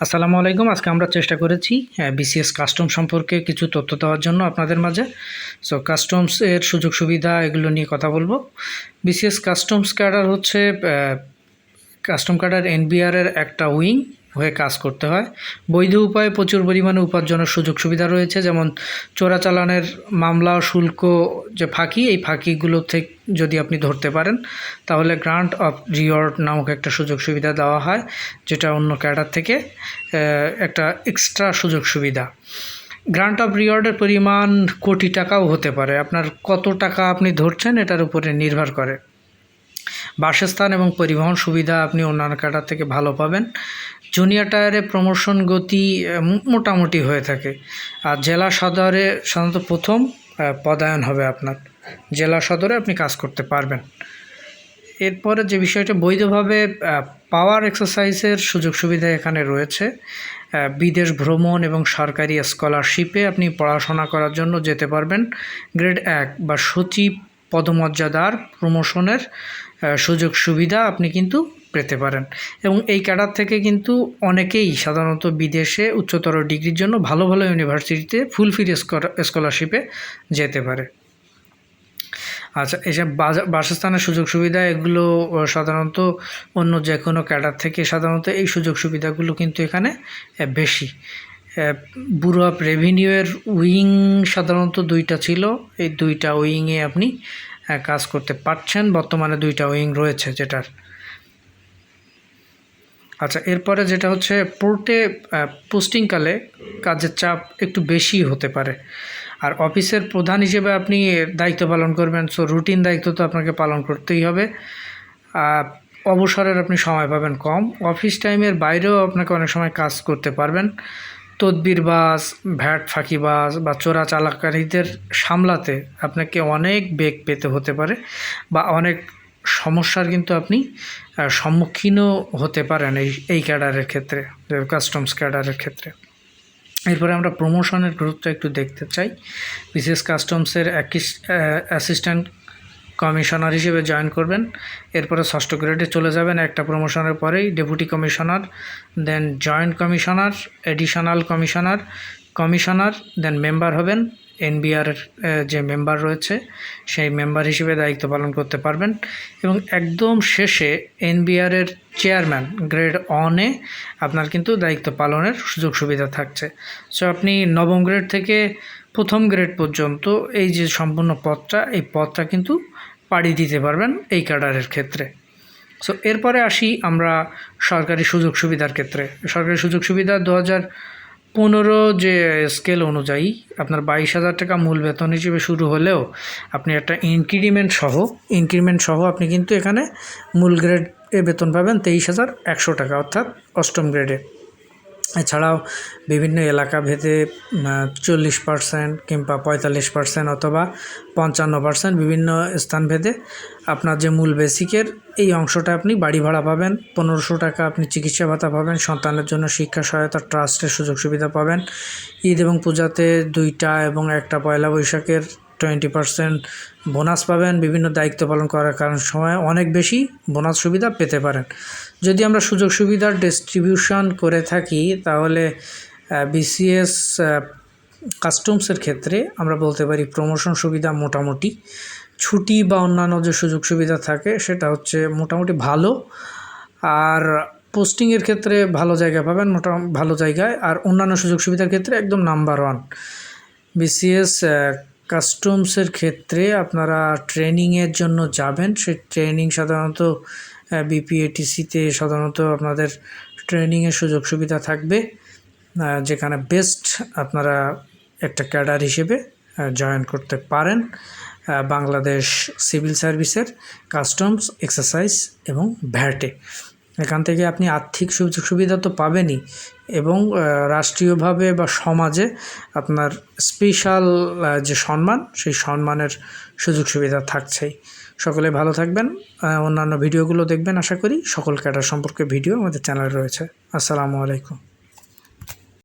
আসসালামু আলাইকুম। আজকে আমরা চেষ্টা করেছি বিসিএস কাস্টম সম্পর্কে কিছু তথ্য দেওয়ার জন্য আপনাদের মাঝে। সো কাস্টমস এর সুযোগ সুবিধা এগুলো নিয়ে কথা বলব। বিসিএস কাস্টমস ক্যাডার হচ্ছে কাস্টম ক্যাডার এনবিআর এর একটা উইং হয়ে কাজ করতে হয়। বৈধ উপায়ে প্রচুর পরিমাণে উপার্জনের সুযোগ সুবিধা রয়েছে, যেমন চোরাচালানের মামলা, শুল্ক যে ফাঁকি, এই ফাঁকিগুলো থেকে যদি আপনি ধরতে পারেন, তাহলে গ্রান্ট অফ রিওয়ার্ড নামক একটা সুযোগ সুবিধা দেওয়া হয়, যেটা অন্য ক্যাডার থেকে একটা এক্সট্রা সুযোগ সুবিধা। গ্রান্ট অফ রিওয়ার্ডের পরিমাণ কোটি টাকাও হতে পারে। আপনার কত টাকা আপনি ধরছেন, এটার উপরে নির্ভর করে। বাসস্থান এবং পরিবহন সুবিধা আপনি অন্যান্য ক্যাডার থেকে ভালো পাবেন। জুনিয়র টায়ারে প্রমোশন গতি মোটামুটি হয়ে থাকে। আর জেলা সদরে সাধারণত প্রথম পদায়ন হবে আপনার। জেলা সদরে আপনি কাজ করতে পারবেন। এরপরে যে বিষয়টা, বৈধভাবে পাওয়ার এক্সারসাইজের সুযোগ সুবিধা এখানে রয়েছে। বিদেশ ভ্রমণ এবং সরকারি স্কলারশিপে আপনি পড়াশোনা করার জন্য যেতে পারবেন। গ্রেড এক বা সচিব পদমর্যাদার প্রমোশনের সুযোগ সুবিধা আপনি কিন্তু পেতে পারেন। এবং এই ক্যাডার থেকে কিন্তু অনেকেই সাধারণত বিদেশে উচ্চতর ডিগ্রির জন্য ভালো ভালো ইউনিভার্সিটিতে ফুল ফি স্কলারশিপে যেতে পারে। আচ্ছা এসব বাসস্থানের সুযোগ সুবিধা, এগুলো সাধারণত অন্য যে কোনো ক্যাডার থেকে সাধারণত এই সুযোগ সুবিধাগুলো কিন্তু এখানে বেশি। ব্যুরো অফ রেভিনিউয়ের উইং সাধারণত দুইটা ছিল। এই দুইটা উইংয়ে আপনি কাজ করতে পারছেন। বর্তমানে দুইটা উইং রয়েছে যেটার। আচ্ছা এরপরে যেটা হচ্ছে পোর্টে পোস্টিংকালে কাজের চাপ একটু বেশি হতে পারে। আর অফিসের প্রধান হিসেবে আপনি দায়িত্ব পালন করবেন সো রুটিন দায়িত্ব তো আপনাকে পালন করতেই হবে। অবসরের আপনি সময় পাবেন কম। অফিস টাইমের বাইরেও আপনাকে অনেক সময় কাজ করতে পারবেন। তদবির বাস, ভ্যাট ফাঁকিবাজ বা চোরা চালাকারীদের সামলাতে আপনাকে অনেক বেগ পেতে হতে পারে বা অনেক সমস্যার কিন্তু আপনি সম্মুখীনও হতে পারেন এই এই ক্যাডারের ক্ষেত্রে কাস্টমস ক্যাডারের ক্ষেত্রে। এরপরে আমরা প্রমোশনের গুরুত্ব একটু দেখতে চাই। বিশেষ কাস্টমসের অ্যাসিস্ট্যান্ট কমিশনার হিসেবে জয়েন করবেন। এরপরে ষষ্ঠ গ্রেডে চলে যাবেন একটা প্রমোশনের পরেই deputy commissioner, then joint commissioner, additional commissioner commissioner, then member হবেন। এনবিআর যে মেম্বার রয়েছে, সেই মেম্বার হিসেবে দায়িত্ব পালন করতে পারবেন। এবং একদম শেষে এনবিআরের চেয়ারম্যান গ্রেড অনে আপনার কিন্তু দায়িত্ব পালনের সুযোগ সুবিধা থাকছে। সো আপনি নবম গ্রেড থেকে প্রথম গ্রেড পর্যন্ত এই যে সম্পূর্ণ পদটা এই পদটা কিন্তু পাড়ি দিতে পারবেন এই ক্যাডারের ক্ষেত্রে। সো এরপরে আসি আমরা সরকারি সুযোগ সুবিধার ক্ষেত্রে। সরকারি সুযোগ সুবিধা দু হাজার পনেরো যে স্কেল অনুযায়ী আপনার বাইশ হাজার টাকা মূল বেতন হিসেবে শুরু হলেও আপনি একটা ইনক্রিমেন্ট সহ ইনক্রিমেন্ট সহ আপনি কিন্তু এখানে মূল গ্রেড এ বেতন পাবেন তেইশ হাজার একশো টাকা, অর্থাৎ অষ্টম গ্রেডে এছাড়াও বিভিন্ন এলাকা ভেদে চল্লিশ পার্সেন্ট কিংবা পঁয়তাল্লিশ পার্সেন্ট অথবা পঞ্চান্ন পার্সেন্ট বিভিন্ন স্থান ভেদে আপনার যে মূল বেসিকের এই অংশটা আপনি বাড়ি ভাড়া পাবেন, পনেরোশো টাকা আপনি চিকিৎসা ভাতা পাবেন, সন্তানের জন্য শিক্ষা সহায়তা, ট্রাস্টের সুযোগ সুবিধা পাবেন। ঈদ এবং পূজাতে দুইটা এবং একটা পয়লা বৈশাখের টোয়েন্টি পার্সেন্ট বোনাস পাবেন, বিভিন্ন দায়িত্ব পালন করার কারণ সময় অনেক বেশি বোনাস সুবিধা পেতে পারেন। যদি আমরা সুযোগ সুবিধার ডিস্ট্রিবিউশন করে থাকি, তাহলে বিসিএস কাস্টমসের ক্ষেত্রে আমরা বলতে পারি প্রমোশন সুবিধা মোটামুটি। ছুটি বা অন্যান্য যে সুযোগ সুবিধা থাকে, সেটা হচ্ছে মোটামুটি ভালো। আর পোস্টিংয়ের ক্ষেত্রে ভালো জায়গা পাবেন, মোটা, ভালো জায়গায়। আর অন্যান্য সুযোগ সুবিধার ক্ষেত্রে একদম নাম্বার ওয়ান বিসিএস কাস্টমসের ক্ষেত্রে আপনারা ট্রেনিংয়ের জন্য যাবেন। সেই ট্রেনিং সাধারণত বিপিএটিসিতে সাধারণত আপনাদের ট্রেনিংয়ের সুযোগ সুবিধা থাকবে যেখানে বেস্ট আপনারা একটা ক্যাডার হিসেবে জয়েন করতে পারেন বাংলাদেশ সিভিল সার্ভিসের কাস্টমস এক্সারসাইজ এবং ভ্যাটে। এখান থেকে আপনি আর্থিক সুযোগ সুবিধা তো পাবেনই এবং রাষ্ট্রীয়ভাবে বা সমাজে আপনার স্পেশাল যে সম্মান, সেই সম্মানের সুযোগ সুবিধা থাকছেই। সকলে ভালো থাকবেন অন্যান্য ভিডিওগুলো দেখবেন, আশা করি সকল ক্যাটার সম্পর্কে ভিডিও আমাদের চ্যানেলে রয়েছে। আসসালামু আলাইকুম।